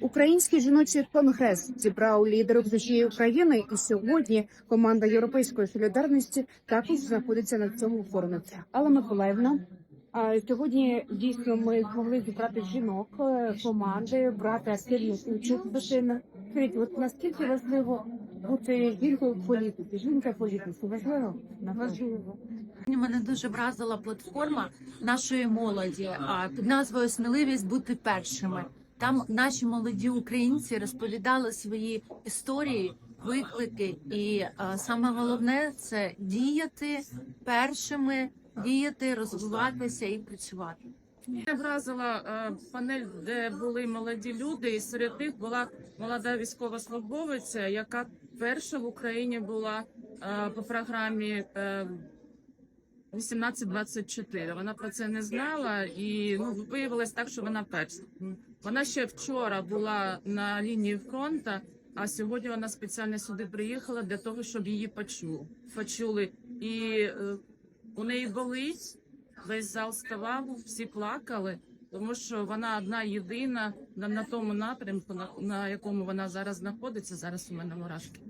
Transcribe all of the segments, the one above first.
Український жіночий конгрес зібрав лідерів з усієї України, і сьогодні команда Європейської солідарності також знаходиться на цьому форумі. Алла Миколаївна, сьогодні дійсно ми змогли зібрати жінок е, команди, брати активну участь в дитини. Скажіть, от наскільки важливо бути жінкою в політиці? Жінка в політиці важливо? Важливо. Мене дуже вразила платформа нашої молоді під назвою Сміливість бути першими. Там наші молоді українці розповідали свої історії, виклики, і а, саме головне це діяти першими, діяти, розвиватися і працювати. Мене вразила е, панель, де були молоді люди, і серед них була молода військовослужбовиця, яка перша в Україні була е, по програмі е, 18-24. Вона про це не знала, і ну виявилось так, що вона перша. Вона ще вчора була на лінії фронту, а сьогодні вона спеціально сюди приїхала для того, щоб її почули. почули. І е, у неї болить. Весь зал ставав, всі плакали, тому що вона одна єдина на, на тому напрямку, на, на якому вона зараз знаходиться. Зараз у мене мурашки.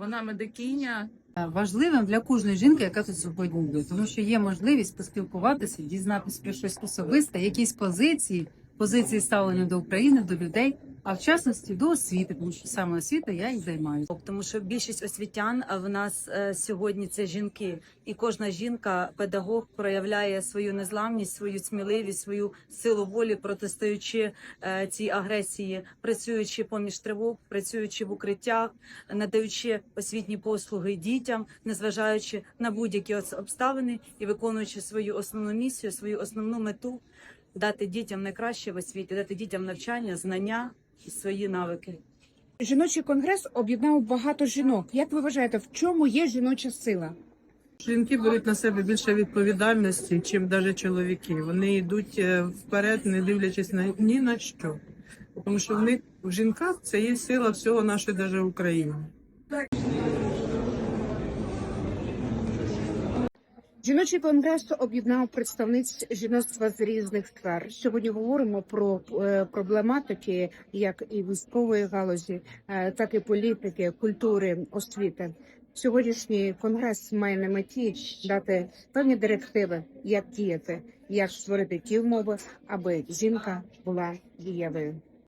Вона медикиня, важливим для кожної жінки, яка тут сьогодні є, тому що є можливість поспілкуватися, дізнатися про щось особисте, якісь позиції, позиції ставлення до України, до людей, а в частності до освіти, тому що саме освіта я і займаюся. тому що більшість освітян в нас е, сьогодні це жінки, і кожна жінка, педагог, проявляє свою незламність, свою сміливість, свою силу волі, протистоючи е, цій агресії, працюючи поміж тривог, працюючи в укриттях, надаючи освітні послуги дітям, незважаючи на будь-які обставини і виконуючи свою основну місію, свою основну мету дати дітям найкраще в освіті, дати дітям навчання, знання свої навики. Жіночий конгрес об'єднав багато жінок. Як ви вважаєте, в чому є жіноча сила? Жінки беруть на себе більше відповідальності, чим навіть чоловіки. Вони йдуть е, вперед, не дивлячись на ні на що. Тому що в них в жінках це є сила всього нашої навіть України. Жіночий конгрес об'єднав представниць жіноцтва з різних сфер. Сьогодні говоримо про е, проблематики як і військової галузі, е, так і політики, культури, освіти. Сьогоднішній конгрес має на меті дати певні директиви, як діяти, як створити ті умови, аби жінка була дієвою.